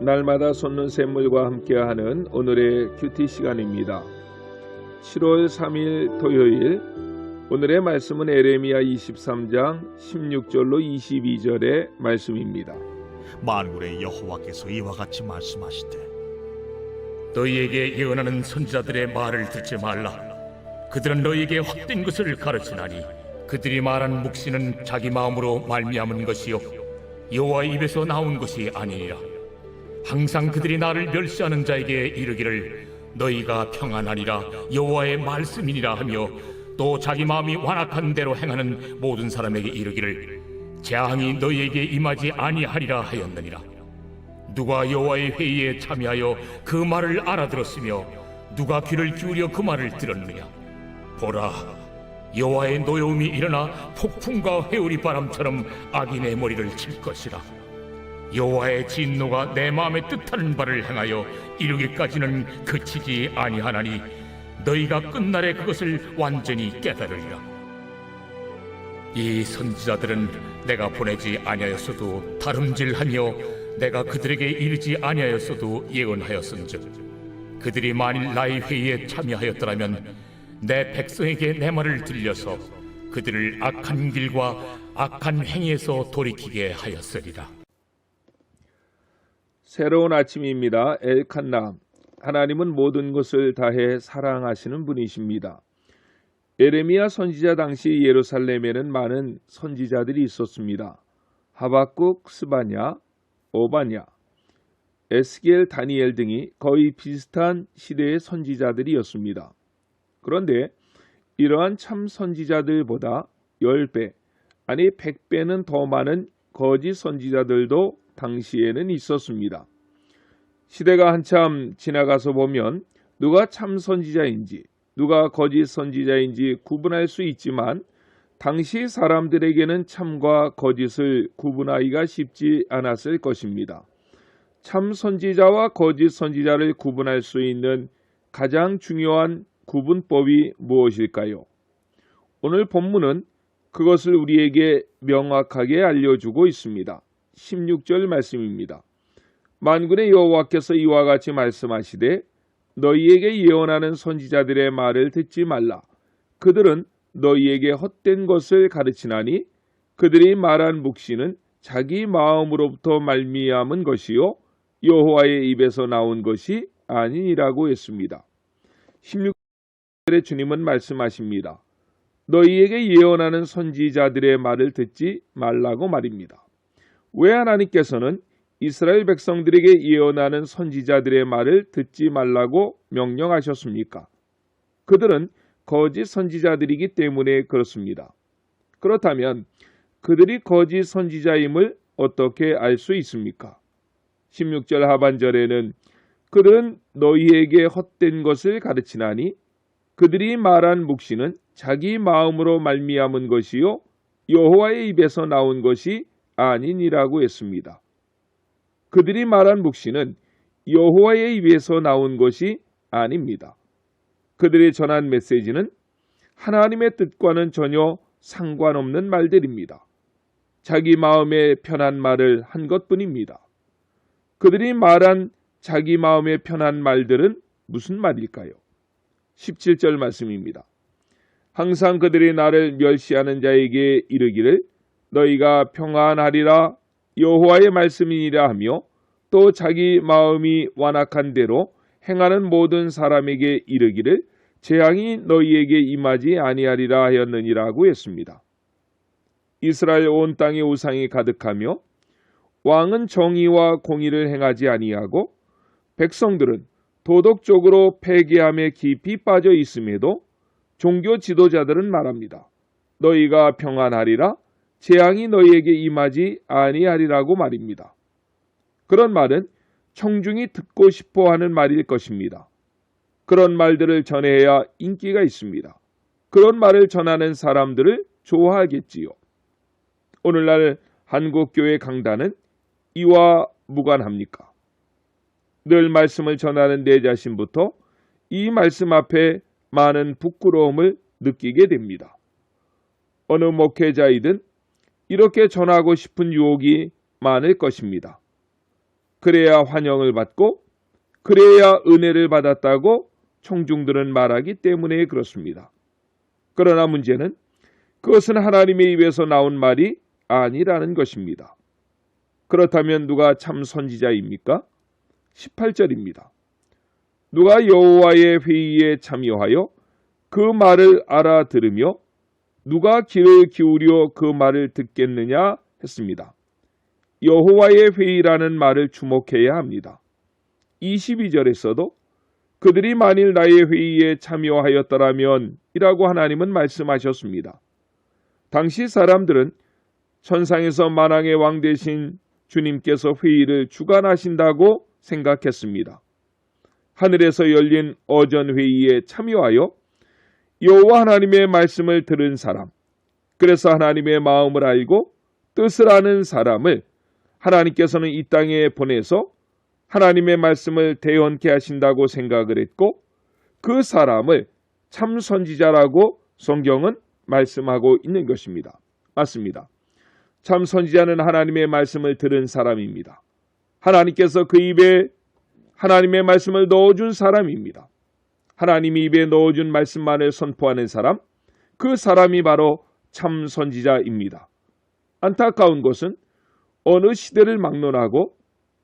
날마다 솟는 샘물과 함께하는 오늘의 큐티 시간입니다. 7월 3일 토요일 오늘의 말씀은 에레미야 23장 16절로 22절의 말씀입니다. 만군의 여호와께서 이와 같이 말씀하시되 너희에게 예언하는 선지자들의 말을 듣지 말라. 그들은 너희에게 헛된 것을 가르치나니 그들이 말한 묵시는 자기 마음으로 말미암은 것이요 여호와의 입에서 나온 것이 아니니라. 항상 그들이 나를 멸시하는 자에게 이르기를 너희가 평안하리라 여호와의 말씀이니라 하며 또 자기 마음이 완악한 대로 행하는 모든 사람에게 이르기를 재앙이 너희에게 임하지 아니하리라 하였느니라. 누가 여호와의 회의에 참여하여 그 말을 알아들었으며 누가 귀를 기울여 그 말을 들었느냐 보라 여호와의 노여움이 일어나 폭풍과 회오리 바람처럼 악인의 머리를 칠 것이라 여호와의 진노가 내 마음에 뜻하는 바를 행하여 이루기까지는 그치지 아니하나니 너희가 끝날에 그것을 완전히 깨달으리라 이 선지자들은 내가 보내지 아니하였어도 다름질하며 내가 그들에게 이르지 아니하였어도 예언하였은즉 그들이 만일 나의 회의에 참여하였더라면 내 백성에게 내 말을 들려서 그들을 악한 길과 악한 행위에서 돌이키게 하였으리라. 새로운 아침입니다. 엘칸나 하나님은 모든 것을 다해 사랑하시는 분이십니다. 에레미야 선지자 당시 예루살렘에는 많은 선지자들이 있었습니다. 하박국, 스바냐, 오바냐, 에스겔, 다니엘 등이 거의 비슷한 시대의 선지자들이었습니다. 그런데 이러한 참 선지자들보다 10배, 아니 100배는 더 많은 거짓 선지자들도 당시에는 있었습니다. 시대가 한참 지나가서 보면 누가 참 선지자인지 누가 거짓 선지자인지 구분할 수 있지만 당시 사람들에게는 참과 거짓을 구분하기가 쉽지 않았을 것입니다. 참 선지자와 거짓 선지자를 구분할 수 있는 가장 중요한 구분법이 무엇일까요? 오늘 본문은 그것을 우리에게 명확하게 알려주고 있습니다. 16절 말씀입니다. 만군의 여호와께서 이와 같이 말씀하시되 너희에게 예언하는 선지자들의 말을 듣지 말라. 그들은 너희에게 헛된 것을 가르치나니 그들이 말한 묵시는 자기 마음으로부터 말미암은 것이요 여호와의 입에서 나온 것이 아니니라고 했습니다. 16절에 주님은 말씀하십니다. 너희에게 예언하는 선지자들의 말을 듣지 말라고 말입니다. 왜 하나님께서는 이스라엘 백성들에게 예언하는 선지자들의 말을 듣지 말라고 명령하셨습니까? 그들은 거짓 선지자들이기 때문에 그렇습니다. 그렇다면 그들이 거짓 선지자임을 어떻게 알 수 있습니까? 16절 하반절에는 그들은 너희에게 헛된 것을 가르치나니 그들이 말한 묵시는 자기 마음으로 말미암은 것이요 여호와의 입에서 나온 것이 아니니라고 했습니다. 그들이 말한 묵시는 여호와의 입에서 나온 것이 아닙니다. 그들이 전한 메시지는 하나님의 뜻과는 전혀 상관없는 말들입니다. 자기 마음에 편한 말을 한 것뿐입니다. 그들이 말한 자기 마음에 편한 말들은 무슨 말일까요? 17절 말씀입니다. 항상 그들이 나를 멸시하는 자에게 이르기를 너희가 평안하리라 여호와의 말씀이니라 하며 또 자기 마음이 완악한 대로 행하는 모든 사람에게 이르기를 재앙이 너희에게 임하지 아니하리라 하였느니라고 했습니다. 이스라엘 온 땅에 우상이 가득하며 왕은 정의와 공의를 행하지 아니하고 백성들은 도덕적으로 폐기함에 깊이 빠져 있음에도 종교 지도자들은 말합니다. 너희가 평안하리라 재앙이 너희에게 임하지 아니하리라고 말입니다. 그런 말은 청중이 듣고 싶어 하는 말일 것입니다. 그런 말들을 전해야 인기가 있습니다. 그런 말을 전하는 사람들을 좋아하겠지요. 오늘날 한국교회 강단은 이와 무관합니까? 늘 말씀을 전하는 내 자신부터 이 말씀 앞에 많은 부끄러움을 느끼게 됩니다. 어느 목회자이든 이렇게 전하고 싶은 유혹이 많을 것입니다. 그래야 환영을 받고 그래야 은혜를 받았다고 청중들은 말하기 때문에 그렇습니다. 그러나 문제는 그것은 하나님의 입에서 나온 말이 아니라는 것입니다. 그렇다면 누가 참 선지자입니까? 18절입니다. 누가 여호와의 회의에 참여하여 그 말을 알아들으며 누가 귀를 기울여 그 말을 듣겠느냐 했습니다. 여호와의 회의라는 말을 주목해야 합니다. 22절에서도 그들이 만일 나의 회의에 참여하였더라면 이라고 하나님은 말씀하셨습니다. 당시 사람들은 천상에서 만왕의 왕 대신 주님께서 회의를 주관하신다고 생각했습니다. 하늘에서 열린 어전 회의에 참여하여 여호와 하나님의 말씀을 들은 사람, 그래서 하나님의 마음을 알고 뜻을 아는 사람을 하나님께서는 이 땅에 보내서 하나님의 말씀을 대언케 하신다고 생각을 했고 그 사람을 참 선지자라고 성경은 말씀하고 있는 것입니다. 맞습니다. 참 선지자는 하나님의 말씀을 들은 사람입니다. 하나님께서 그 입에 하나님의 말씀을 넣어준 사람입니다. 하나님이 입에 넣어준 말씀만을 선포하는 사람, 그 사람이 바로 참 선지자입니다. 안타까운 것은 어느 시대를 막론하고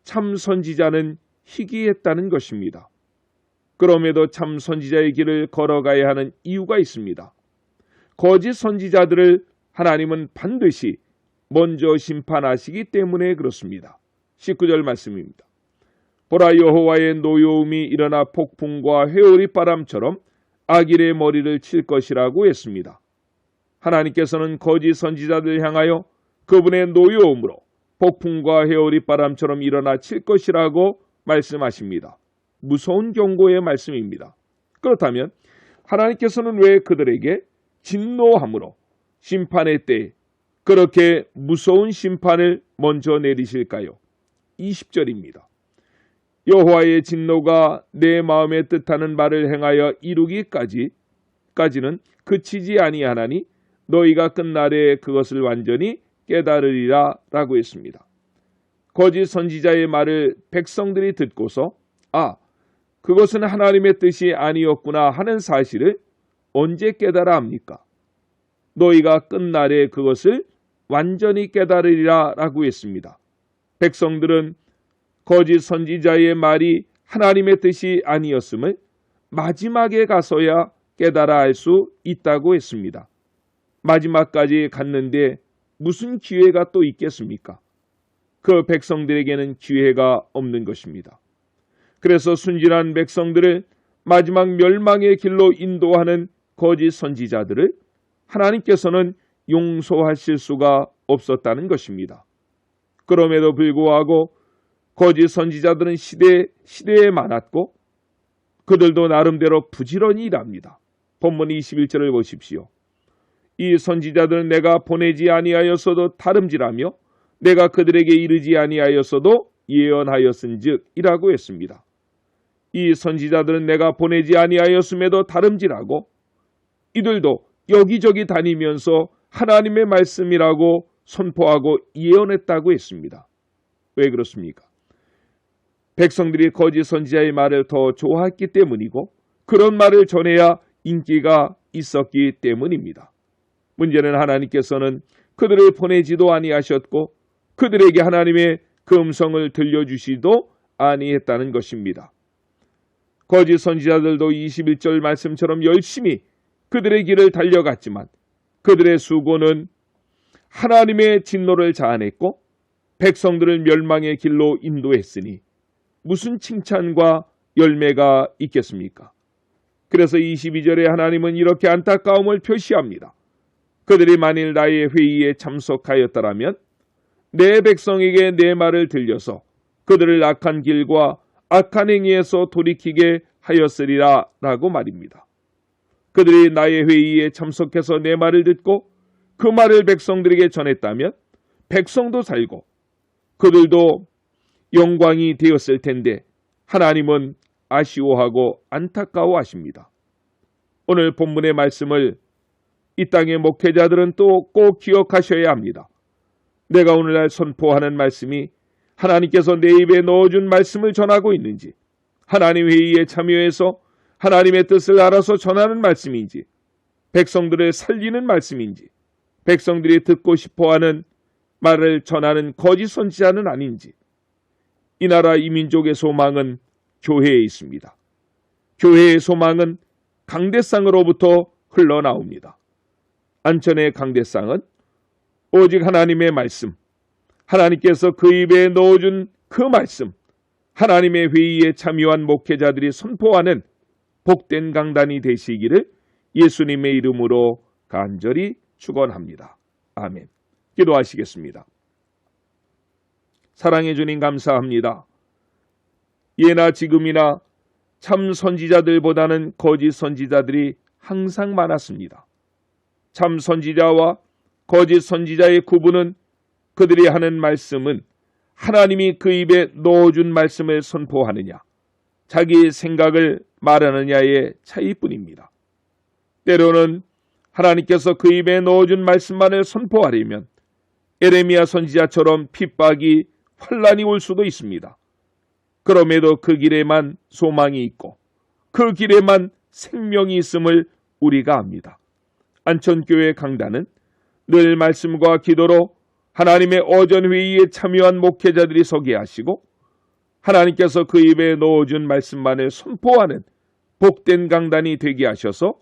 참 선지자는 희귀했다는 것입니다. 그럼에도 참 선지자의 길을 걸어가야 하는 이유가 있습니다. 거짓 선지자들을 하나님은 반드시 먼저 심판하시기 때문에 그렇습니다. 19절 말씀입니다. 보라 여호와의 노여움이 일어나 폭풍과 회오리 바람처럼 아길의 머리를 칠 것이라고 했습니다. 하나님께서는 거짓 선지자들 향하여 그분의 노여움으로 폭풍과 회오리 바람처럼 일어나 칠 것이라고 말씀하십니다. 무서운 경고의 말씀입니다. 그렇다면 하나님께서는 왜 그들에게 진노함으로 심판의 때 그렇게 무서운 심판을 먼저 내리실까요? 20절입니다. 여호와의 진노가 내 마음에 뜻하는 말을 행하여 이루기까지 까지는 그치지 아니하나니 너희가 끝날에 그것을 완전히 깨달으리라 라고 했습니다. 거짓 선지자의 말을 백성들이 듣고서 아 그것은 하나님의 뜻이 아니었구나 하는 사실을 언제 깨달아 합니까? 너희가 끝날에 그것을 완전히 깨달으리라 라고 했습니다. 백성들은 거짓 선지자의 말이 하나님의 뜻이 아니었음을 마지막에 가서야 깨달아 알 수 있다고 했습니다. 마지막까지 갔는데 무슨 기회가 또 있겠습니까? 그 백성들에게는 기회가 없는 것입니다. 그래서 순진한 백성들을 마지막 멸망의 길로 인도하는 거짓 선지자들을 하나님께서는 용서하실 수가 없었다는 것입니다. 그럼에도 불구하고 거짓 선지자들은 시대, 시대에 많았고 그들도 나름대로 부지런히 일합니다. 본문 21절을 보십시오. 이 선지자들은 내가 보내지 아니하였어도 다름질하며 내가 그들에게 이르지 아니하였어도 예언하였은즉 이라고 했습니다. 이 선지자들은 내가 보내지 아니하였음에도 다름질하고 이들도 여기저기 다니면서 하나님의 말씀이라고 선포하고 예언했다고 했습니다. 왜 그렇습니까? 백성들이 거짓 선지자의 말을 더 좋아했기 때문이고 그런 말을 전해야 인기가 있었기 때문입니다. 문제는 하나님께서는 그들을 보내지도 아니하셨고 그들에게 하나님의 그 음성을 들려주시도 아니했다는 것입니다. 거짓 선지자들도 21절 말씀처럼 열심히 그들의 길을 달려갔지만 그들의 수고는 하나님의 진노를 자아냈고 백성들을 멸망의 길로 인도했으니 무슨 칭찬과 열매가 있겠습니까? 그래서 22절에 하나님은 이렇게 안타까움을 표시합니다. 그들이 만일 나의 회의에 참석하였더라면 내 백성에게 내 말을 들려서 그들을 악한 길과 악한 행위에서 돌이키게 하였으리라 라고 말입니다. 그들이 나의 회의에 참석해서 내 말을 듣고 그 말을 백성들에게 전했다면 백성도 살고 그들도 영광이 되었을 텐데 하나님은 아쉬워하고 안타까워하십니다. 오늘 본문의 말씀을 이 땅의 목회자들은 또 꼭 기억하셔야 합니다. 내가 오늘날 선포하는 말씀이 하나님께서 내 입에 넣어준 말씀을 전하고 있는지, 하나님 회의에 참여해서 하나님의 뜻을 알아서 전하는 말씀인지, 백성들을 살리는 말씀인지, 백성들이 듣고 싶어 하는 말을 전하는 거짓 선지자는 아닌지, 이 나라 이 민족의 소망은 교회에 있습니다. 교회의 소망은 강대상으로부터 흘러나옵니다. 안천의 강대상은 오직 하나님의 말씀, 하나님께서 그 입에 넣어준 그 말씀, 하나님의 회의에 참여한 목회자들이 선포하는 복된 강단이 되시기를 예수님의 이름으로 간절히 축원합니다. 아멘. 기도하시겠습니다. 사랑해 주님 감사합니다. 예나 지금이나 참 선지자들보다는 거짓 선지자들이 항상 많았습니다. 참 선지자와 거짓 선지자의 구분은 그들이 하는 말씀은 하나님이 그 입에 넣어준 말씀을 선포하느냐, 자기 생각을 말하느냐의 차이뿐입니다. 때로는 하나님께서 그 입에 넣어준 말씀만을 선포하려면 에레미야 선지자처럼 핍박이 환란이 올 수도 있습니다. 그럼에도 그 길에만 소망이 있고 그 길에만 생명이 있음을 우리가 압니다. 안천교회 강단은 늘 말씀과 기도로 하나님의 어전 회의에 참여한 목회자들이 서게 하시고 하나님께서 그 입에 넣어준 말씀만을 선포하는 복된 강단이 되게 하셔서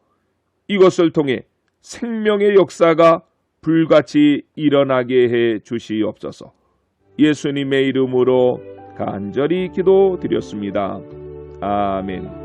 이것을 통해 생명의 역사가 불같이 일어나게 해 주시옵소서. 예수님의 이름으로 간절히 기도드렸습니다. 아멘.